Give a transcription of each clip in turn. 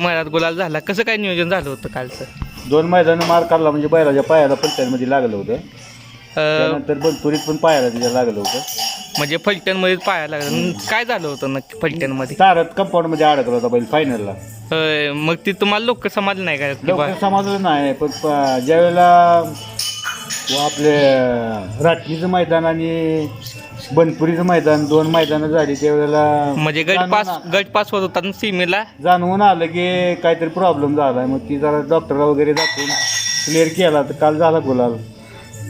मैदानात गुलाल झाला. कसं काय नियोजन झालं होतं कालचं? दोन मैदानं मार काढला म्हणजे बैलाच्या पायाला पंचायतमध्ये लागलं होतं. अं, त्यानंतर बनपुरीत पण पायाला तिच्या लागलं होतं. म्हणजे फलटणमध्ये पाहायला लागलं. काय झालं होतं नक्की फलटणमध्ये? तारत कंपाऊंडमध्ये अडकला होता बैल फायनलला मग ती तुम्हाला लोक समजलं नाही का? की बा- लवकर समजलं नाही पण प- ज्यावेळेला व आपले राटणीचं मैदान आणि बनपुरीचं मैदान दोन मैदानं झाली त्यावेळेला म्हणजे गट पास गट पास होत होता ना सीमेला? जाणवून आलं की काहीतरी प्रॉब्लेम झाला मग ती जरा डॉक्टरला वगैरे दाखवून क्लिअर केला. तर काल झाला गुलाल.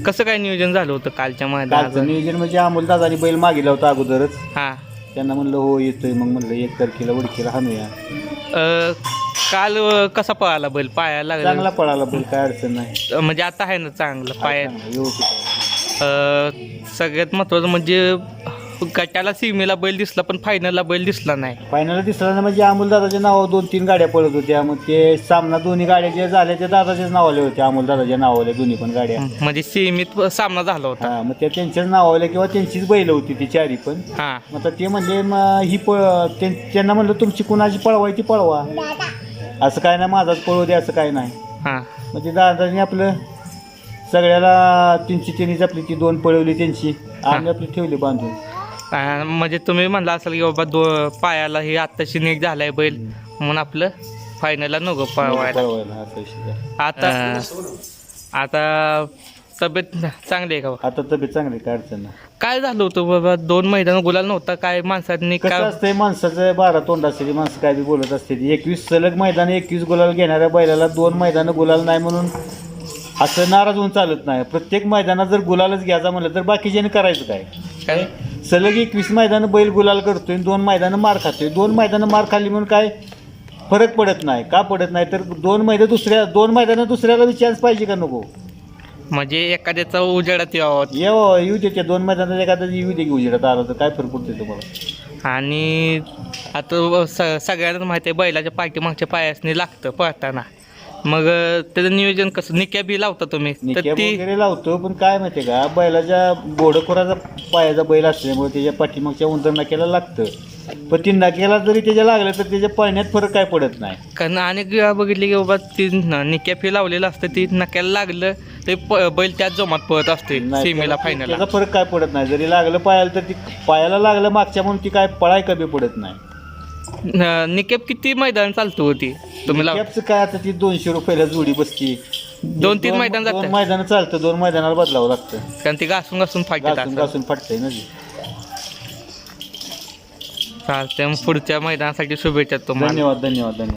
कसं काय नियोजन झालं होतं कालच्या कालचं मैदानात नियोजन म्हणजे अमोल दादानी बैल मागिला होता अगोदरच. हा. त्यांना म्हणलं हो येतोय. मग म्हणलं एक तारखेला उडकीला हाणूया. अं, काल अं, कसा पळाला बैल? पायाला चांगला लागला पळाला बैल काय अडचण नाही. म्हणजे आता आहे ना चांगलं पाया चांगला, व्यवस्थित आहे. अं, सगळ्यात महत्वाचं म्हणजे गटाला सीमेला बैल दिसला पण फायनलला बैल दिसला नाही. फायनल दिसला ना म्हणजे अमोल दादाच्या नावावर दोन तीन गाड्या पळत होत्या. मग ते सामना दोन्ही गाड्या जे झाल्या ते दादाच्याच नावाले होते अमोल दादाच्या नावाले दोन्ही पण गाड्या. म्हणजे सीमित सामना झाला होता. हा मग त्या त्यांच्याच नावाले किंवा त्यांचीच बैल होती ती चारी पण. हा. मग आता ते म्हणले मग ही त्यां- त्यांना म्हणलं तुमची कुणाची पळवायची पळवा. असं काय नाही माझाच पळवू दे असं काय नाही. हा. ते दादानी आपलं सगळ्याला त्यांची त्यांनीच आपली ती दोन पळवली त्यांची. आम्ही आपली ठेवली बांधून. अं, म्हणजे तुम्ही म्हणला असाल की बाबा दो पायाला हे आत्ताशी नीट झालाय बैल. म्हणून आपलं फायनलला नको पळवायला. आहे. आता आता तब्येत चांगली आहे का आता तब्येत चांगली काय अडचण नाही. काय झालं होतं बाबा? दोन मैदान गुलाल नव्हता काय माणसांनी कसं काय असतंय माणसाचं बारा तोंड असते माणसं काय बी बोलत असते. एकवीस सलग मैदान एकवीस गुलाल घेणाऱ्या बैलाला दोन मैदानं गुलाल नाही म्हणून असं नाराज होऊन चालत नाही. प्रत्येक मैदानात जर गुलालच घ्यायचा म्हणलं तर बाकीच्याने करायचं काय? काय? सलग एकवीस मैदानं बैल गुलाल करतोय दोन मैदानं मार खातोय. दोन मैदानं मार खाल्ली म्हणून काय फरक पडत नाही. का पडत नाही? तर दोन मैदान दुसऱ्या दोन मैदानं दुसऱ्याला चान्स पाहिजे का नको? म्हणजे एखाद्याचा उजेडात यावं. येऊ येऊ दे त्या दोन मैदानात एखादा येऊ दे की उजेडात आला तर काय फरक पडतोय तुम्हाला? आणि आता स सगळ्यांना माहिती आहे बैलाच्या पाठीमागच्या पायासने लागतं पळताना. मग त्याचं नियोजन कसं? निक्या बी लावता तुम्ही? तर निक्या ती वगैरे लावतो पण काय माहितीये का? बैलाच्या बोडखोराचा पायाचा बैल असल्यामुळे त्याच्या पाठीमागच्या उंदर नाक्याला लागतं. पण ती नाक्याला जरी त्याच्या लागलं तर त्याच्या पळण्यात फरक काय पडत नाही. कारण अनेक वेळा बघितली की बाबा ती न- निक्या फी लावलेलं असतं ती नक्याला लागलं ते प- बैल त्याच जोमात पळत असते नाही, सीमेला त्याला- फायनलला त्याचा फरक काय पडत नाही? जरी लागलं पायाला तर ती पायाला लागलं मागच्या म्हणून ती काय पळाय कमी पडत नाही. निकेप किती मैदान चालतो होती तुम्ही लाव. कॅपचं काय आता ती दोनशे रुपयाला जोडी बसती. दोन तीन मैदान दोन जातात मैदान चालतं दोन मैदानाला बदलावं लागतं. कारण ती घासून घासून फाटत घासून घासून फाटतंय ना ती. चालतंय मग पुढच्या मैदानासाठी शुभेच्छा तुम्हाला. धन्यवाद धन्यवाद धन्यवाद.